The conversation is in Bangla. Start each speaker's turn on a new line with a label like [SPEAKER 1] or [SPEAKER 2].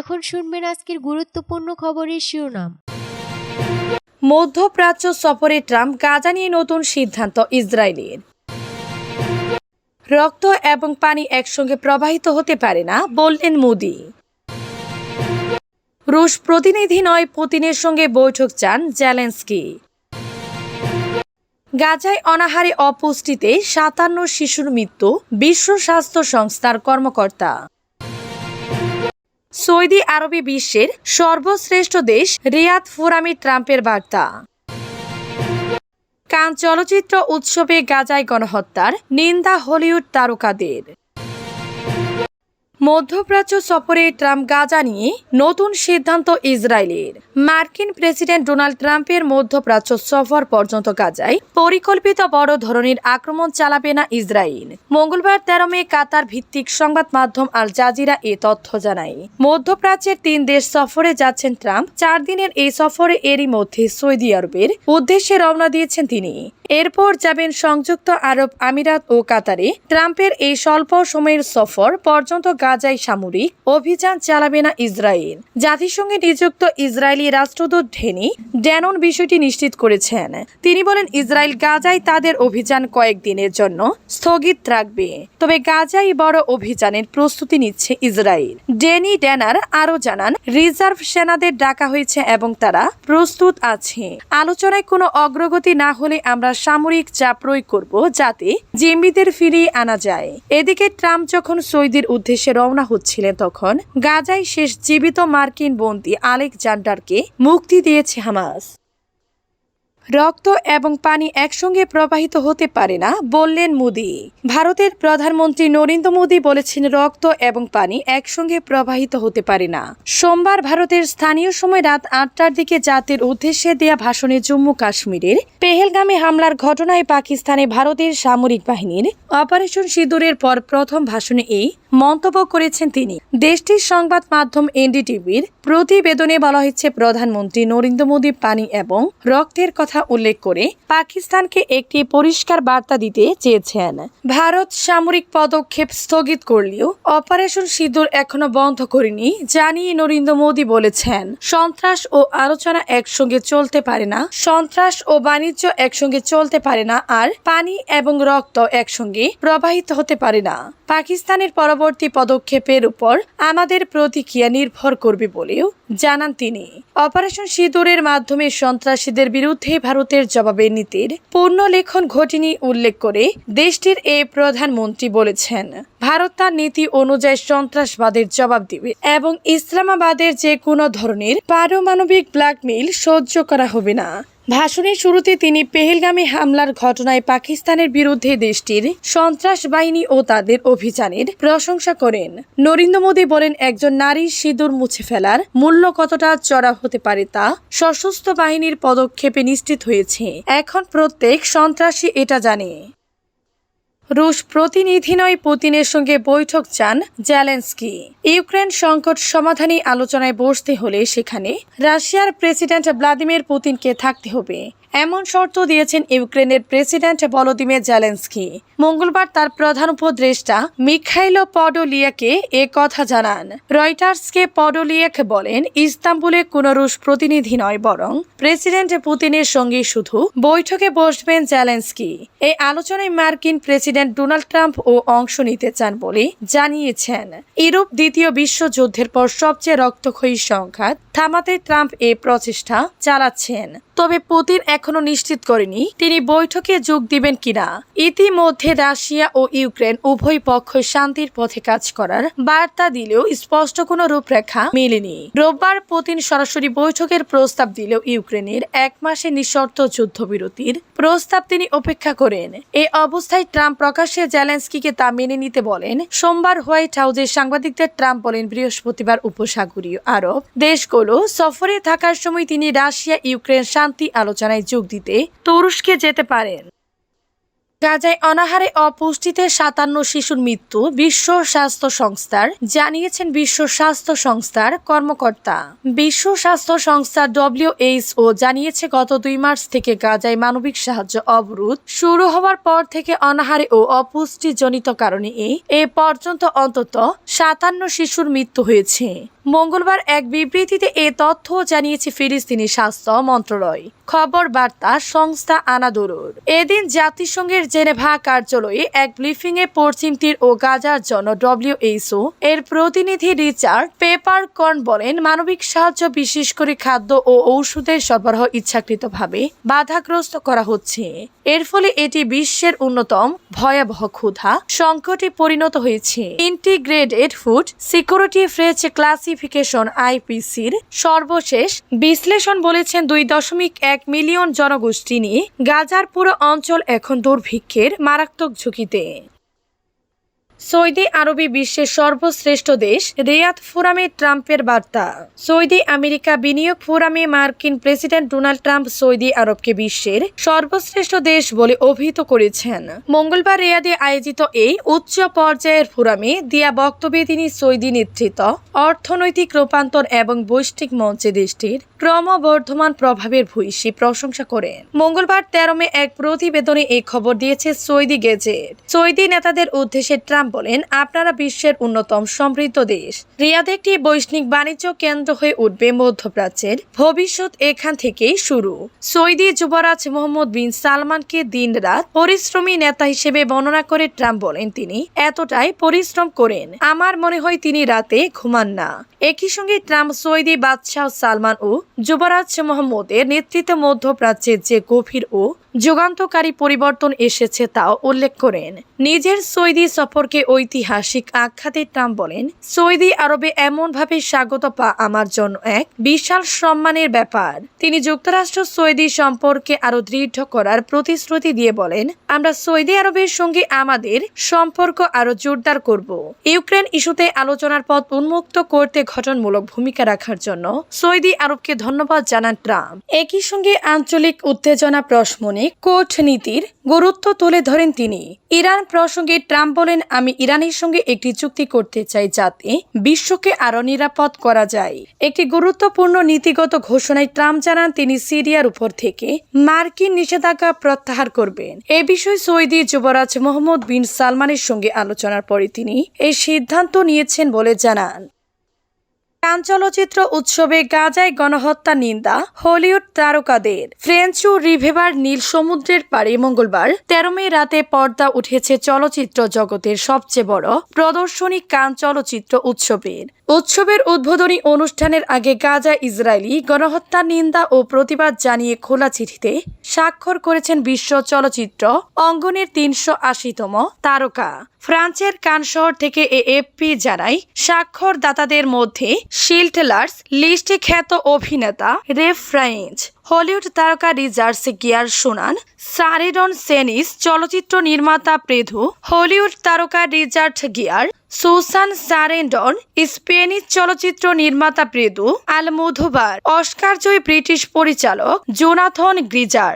[SPEAKER 1] এখন আজকের গুরুত্বপূর্ণ খবরের শিরোনাম।
[SPEAKER 2] মধ্যপ্রাচ্য সফরে ট্রাম্প গাজা নিয়ে নতুন সিদ্ধান্ত ইসরায়েলের। রক্ত এবং পানি একসঙ্গে প্রবাহিত হতে পারে না, বললেন মোদি। রুশ প্রতিনিধি নয়, পুতিনের সঙ্গে বৈঠক চান জেলেন্সকি। গাজায় অনাহারে অপুষ্টিতে সাতান্ন শিশুর মৃত্যু, বিশ্ব স্বাস্থ্য সংস্থার কর্মকর্তা। সৌদি আরবে বিশ্বের সর্বশ্রেষ্ঠ দেশ রিয়াদ ফোরামি ট্রাম্পের বার্তা। কান চলচ্চিত্র উৎসবে গাজায় গণহত্যার নিন্দা হলিউড তারকাদের। মধ্যপ্রাচ্য সফরে ট্রাম্প গাজা নিয়ে নতুন সিদ্ধান্ত ইসরায়েলের। মার্কিন প্রেসিডেন্ট ডোনাল্ড ট্রাম্পের মধ্যপ্রাচ্য সফর পর্যন্ত গাজায় পরিকল্পিত বড় ধরনের আক্রমণ চালাবে না ইসরায়েল। মঙ্গলবার তেরো মে কাতার ভিত্তিক সংবাদ মাধ্যম আল জাজিরা এ তথ্য জানায়। মধ্যপ্রাচ্যের তিন দেশ সফরে যাচ্ছেন ট্রাম্প। চার দিনের এই সফরে এরই মধ্যে সৌদি আরবের উদ্দেশ্যে রওনা দিয়েছেন তিনি। এরপর যাবেন সংযুক্ত আরব আমিরাত ও কাতারে। ট্রাম্পের এই স্বল্প সময়ের সফর পর্যন্ত গাজায় সামরিক অভিযান চালাবে না ইসরায়েল। জাতিসংঘে নিযুক্ত ইসরায়েলি রাষ্ট্রদূত ঢেনি ড্যানন বিষয়টি নিশ্চিত করেছেন। তিনি বলেন, ইসরায়েল গাজায় তাদের অভিযান কয়েকদিনের জন্য স্থগিত রাখবে। তবে গাজায় বড় অভিযানের প্রস্তুতি নিচ্ছে ইসরায়েল। ডেনি ড্যানার আরও জানান, রিজার্ভ সেনাদের ডাকা হয়েছে এবং তারা প্রস্তুত আছে। আলোচনায় কোনো অগ্রগতি না হলে আমরা সামরিক চাপ প্রয়োগ করব যাতে জিম্মিদের ফিরিয়ে আনা যায়। এদিকে ট্রাম্প যখন সৌদির উদ্দেশ্যে রওনা হচ্ছিলেন তখন গাজায় শেষ জীবিত মার্কিন বন্দী আলেকজান্ডারকে মুক্তি দিয়েছে হামাস। রক্ত এবং পানি একসঙ্গে প্রবাহিত হতে পারে না, বললেন মোদি। ভারতের প্রধানমন্ত্রী নরেন্দ্র মোদী বলেছেন রক্ত এবং পানি একসঙ্গে প্রবাহিত হতে পারে না। সোমবার ভারতের স্থানীয় সময় রাত আটটার দিকে জাতির উদ্দেশ্যে দেয়া ভাষণে জম্মু কাশ্মীরের পেহেলগামে হামলার ঘটনায় পাকিস্তানে ভারতের সামরিক বাহিনীর অপারেশন সিঁদুরের পর প্রথম ভাষণে এই মন্তব্য করেছেন তিনি। দেশটির সংবাদ মাধ্যম এনডিটিভির প্রতিবেদনে বলা হয়েছে, প্রধানমন্ত্রী নরেন্দ্র মোদী পানি এবং রক্তের কথা উল্লেখ করে পাকিস্তানকে একটি পরিষ্কার বার্তা দিতে চেয়েছেন। ভারত সামরিক পদক্ষেপ স্থগিত করলেও অপারেশন সিঁদুর এখনও বন্ধ করেনি জানিয়ে নরেন্দ্র মোদী বলেছেন, সন্ত্রাস ও আলোচনা একসঙ্গে চলতে পারে না, সন্ত্রাস ও বাণিজ্য একসঙ্গে চলতে পারে না, আর পানি এবং রক্ত একসঙ্গে প্রবাহিত হতে পারে না। পাকিস্তানের পরবর্তী পদক্ষেপের উপর আমাদের প্রতিক্রিয়া নির্ভর করবে বলেও জানান তিনি। অপারেশন সিঁদুরের মাধ্যমে সন্ত্রাসীদের বিরুদ্ধে ভারতের জবাবের নীতির পূর্ণ লেখন ঘটেনি উল্লেখ করে দেশটির এই প্রধানমন্ত্রী বলেছেন, ভারত তার নীতি অনুযায়ী সন্ত্রাসবাদের জবাব দিবে এবং ইসলামাবাদের যে কোনো ধরনের পারমাণবিক ব্ল্যাকমেইল সহ্য করা হবে না। ভাষণের শুরুতে তিনি পেহেলগামে হামলার ঘটনায় পাকিস্তানের বিরুদ্ধে দেশটির সন্ত্রাস বাহিনী ও তাদের অভিযানের প্রশংসা করেন। নরেন্দ্র মোদী বলেন, একজন নারীর সিঁদুর মুছে ফেলার মূল্য কতটা চড়া হতে পারে তা সশস্ত্র বাহিনীর পদক্ষেপে নিশ্চিত হয়েছে। এখন প্রত্যেক সন্ত্রাসী এটা জানে। রুশ প্রতিনিধি নয় পুতিনের সঙ্গে বৈঠক চান জ্যালেন্সকি ইউক্রেন সংকট সমাধানী আলোচনায় বসতে হলে সেখানে রাশিয়ার প্রেসিডেন্ট ভ্লাদিমির পুতিনকে থাকতে হবে। এমন শর্ত দিয়েছেন ইউক্রেনের প্রেসিডেন্ট ভলোদিমির জেলেন্সকি। মঙ্গলবার তার প্রধান উপদেষ্টা মিখাইলো পডোলিয়াকে এ কথা জানান। রয়টার্সকে পডোলিয়াক বলেন, ইস্তাম্বুলে কোনো রুশ প্রতিনিধি নয় বরং প্রেসিডেন্ট পুতিনের সঙ্গে শুধু বৈঠকে বসবেন জেলেন্সকি। এই আলোচনায় মার্কিন প্রেসিডেন্ট ডোনাল্ড ট্রাম্প ও অংশ নিতে চান বলে জানিয়েছেন। ইউরোপ দ্বিতীয় বিশ্বযুদ্ধের পর সবচেয়ে রক্তক্ষয়ী সংঘাত থামাতে ট্রাম্প এ প্রচেষ্টা চালাচ্ছেন। তবে পুতিন এখনও নিশ্চিত করেনি তিনি বৈঠকে যোগ দিবেন কিনা। ইতিমধ্যে রাশিয়া ও ইউক্রেন উভয় পক্ষ শান্তির পথে কাজ করার বার্তা দিলেও স্পষ্ট কোনো রূপরেখা মেলেনি। রোববার পুতিন সরাসরি বৈঠকের প্রস্তাব দিলেও ইউক্রেনের এক মাসে নিঃশর্ত যুদ্ধবিরতির প্রস্তাব তিনি উপেক্ষা করেন। এ অবস্থায় ট্রাম্প প্রকাশ্যে জেলেন্সকিকে তা মেনে নিতে বলেন। সোমবার হোয়াইট হাউসে সাংবাদিকদের ট্রাম্প বলেন, বৃহস্পতিবার উপসাগরীয় আরব দেশগুলো সফরে থাকার সময় তিনি রাশিয়া, ইউক্রেন শান্তি আলোচনায় যোগ দিতে তুরস্কে যেতে পারেন। গাজায় অনাহারে অপুষ্টিতে সাতান্ন শিশুর মৃত্যু, বিশ্ব স্বাস্থ্য সংস্থার, জানিয়েছেন বিশ্ব স্বাস্থ্য সংস্থার কর্মকর্তা। বিশ্ব স্বাস্থ্য সংস্থা ডব্লিউএইচও জানিয়েছে, গত দুই মার্চ থেকে গাজায় মানবিক সাহায্য অবরোধ শুরু হওয়ার পর থেকে অনাহারে ও অপুষ্টিজনিত কারণে এ পর্যন্ত অন্তত সাতান্ন শিশুর মৃত্যু হয়েছে। মঙ্গলবার এক বিবৃতিতে এ তথ্য জানিয়েছে ফিলিস্তিনি স্বাস্থ্য মন্ত্রণালয়। খবর, বার্তা, সংস্থা আনাদুরুর। এদিন জাতিসংঘের জেনেভা কার্যালয়ে এক ব্রিফিংয়ে পশ্চিম তীর ও গাজার জন্য ডব্লিউএইচও এর প্রতিনিধি রিচার্ড পেপার কর্ন বলেন, মানবিক সাহায্য বিশেষ করে খাদ্য ও ঔষধের সরবরাহ ইচ্ছাকৃতভাবে বাধাগ্রস্ত করা হচ্ছে। এর ফলে এটি বিশ্বের অন্যতম ভয়াবহ ক্ষুধা সংকটে পরিণত হয়েছে। Integrated food security phase classification আইপিসির সর্বশেষ বিশ্লেষণ বলেছেন দুই দশমিক এক মিলিয়ন জনগোষ্ঠী নিয়ে গাজার পুরো অঞ্চল এখন দুর্ভিক্ষের মারাত্মক ঝুঁকিতে। সৌদি আরবি বিশ্বের সর্বশ্রেষ্ঠ দেশ, রিয়াদ ফোরামে ট্রাম্পের বার্তা। সৌদি আমেরিকা বিনিয়োগ ফোরামে মার্কিন প্রেসিডেন্ট ডোনাল্ড ট্রাম্প সৌদি আরবকে বিশ্বের সর্বশ্রেষ্ঠ দেশ বলে অভিহিত করেছেন। মঙ্গলবার রিয়াদে আয়োজিত এই উচ্চ পর্যায়ের ফোরামে দিয়া বক্তব্যে তিনি সৌদি নেতৃত্ব, অর্থনৈতিক রূপান্তর এবং বৈশ্বিক মঞ্চে দেশটির ক্রমবর্ধমান প্রভাবের ভূয়সী প্রশংসা করেন। মঙ্গলবার তেরো মে এক প্রতিবেদনে এই খবর দিয়েছে সৌদি গেজেট। সৌদি নেতাদের উদ্দেশ্যে ট্রাম্প বলেন, আপনারা বিশ্বের অন্যতম সমৃদ্ধ দেশ। রিয়াদ একটি বৈশ্বিক বাণিজ্য কেন্দ্র হয়ে উঠবে মধ্যপ্রাচ্যের। ভবিষ্যৎ এখান থেকেই শুরু। সৌদি যুবরাজ মোহাম্মদ বিন সালমানকে দিনরাত পরিশ্রমী নেতা হিসেবে বর্ণনা করে ট্রাম্প বলেন তিনি, এতটাই পরিশ্রম করেন। আমার মনে হয় তিনি রাতে ঘুমান না। একই সঙ্গে ট্রাম্প সৌদি বাদশাহ সালমান ও যুবরাজ মোহাম্মদের নেতৃত্বে মধ্যপ্রাচ্যের যে গভীর ও যুগান্তকারী পরিবর্তন এসেছে তাও উল্লেখ করেন। নিজের সৌদি সফরকে ঐতিহাসিক আখ্যাতে ট্রাম্প বলেন সৌদি আরবে এমনভাবে স্বাগত পা আমার জন্য এক বিশাল সম্মানের ব্যাপার। তিনি যুক্তরাষ্ট্র সৌদি সম্পর্কে আরও দৃঢ় করার প্রতিশ্রুতি দিয়ে বলেন, আমরা সৌদি আরবের সঙ্গে আমাদের সম্পর্ক আরও জোরদার করব। ইউক্রেন ইস্যুতে আলোচনার পথ উন্মুক্ত করতে গঠনমূলক ভূমিকা রাখার জন্য সৌদি আরবকে ধন্যবাদ জানান ট্রাম্প। একই সঙ্গে আঞ্চলিক উত্তেজনা প্রশমনে কূটনীতির গুরুত্ব তুলে ধরেন তিনি। ইরান প্রসঙ্গে ট্রাম্প বলেন, আমি ইরানের সঙ্গে একটি চুক্তি করতে চাই যাতে বিশ্বকে আরও নিরাপদ করা যায়। একটি গুরুত্বপূর্ণ নীতিগত ঘোষণায় ট্রাম্প জানান, তিনি সিরিয়ার উপর থেকে মার্কিন নিষেধাজ্ঞা প্রত্যাহার করবেন। এ বিষয়ে সৌদি যুবরাজ মোহাম্মদ বিন সালমানের সঙ্গে আলোচনার পরে তিনি এই সিদ্ধান্ত নিয়েছেন বলে জানান। কান চলচ্চিত্র উৎসবে গাজায় গণহত্যা, নিন্দা, হলিউড তারকাদের। ফ্রেঞ্চ ও রিভেভার নীল সমুদ্রের পারে মঙ্গলবার, তেরো মে রাতে পর্দা উঠেছে চলচ্চিত্র জগতের সবচেয়ে বড় প্রদর্শনী কান চলচ্চিত্র উৎসবের। উৎসবের উদ্বোধনী অনুষ্ঠানের আগে গাজা ইসরায়েলি গণহত্যা নিন্দা ও প্রতিবাদ জানিয়ে খোলা চিঠিতে স্বাক্ষর করেছেন বিশ্ব চলচ্চিত্র অঙ্গনের তিনশো আশিতম তারকা। ফ্রান্সের কান শহর থেকে এএফপি জানায়, স্বাক্ষরদাতাদের মধ্যে শিল্টলার্স লিস্টে খ্যাত অভিনেতা রেফ ফ্রাইঞ্চ হলিউড তারকা রিজার্স গিয়ার শোনান সারেডন সেনিস, চলচ্চিত্র নির্মাতা প্রেধু, হলিউড তারকা Richard Gere, Susan Sarandon Spanish চলচ্চিত্র নির্মাতা প্রেদু আল মধুবার অস্কারজয়ী ব্রিটিশ পরিচালক জোনাথন গ্রিজার।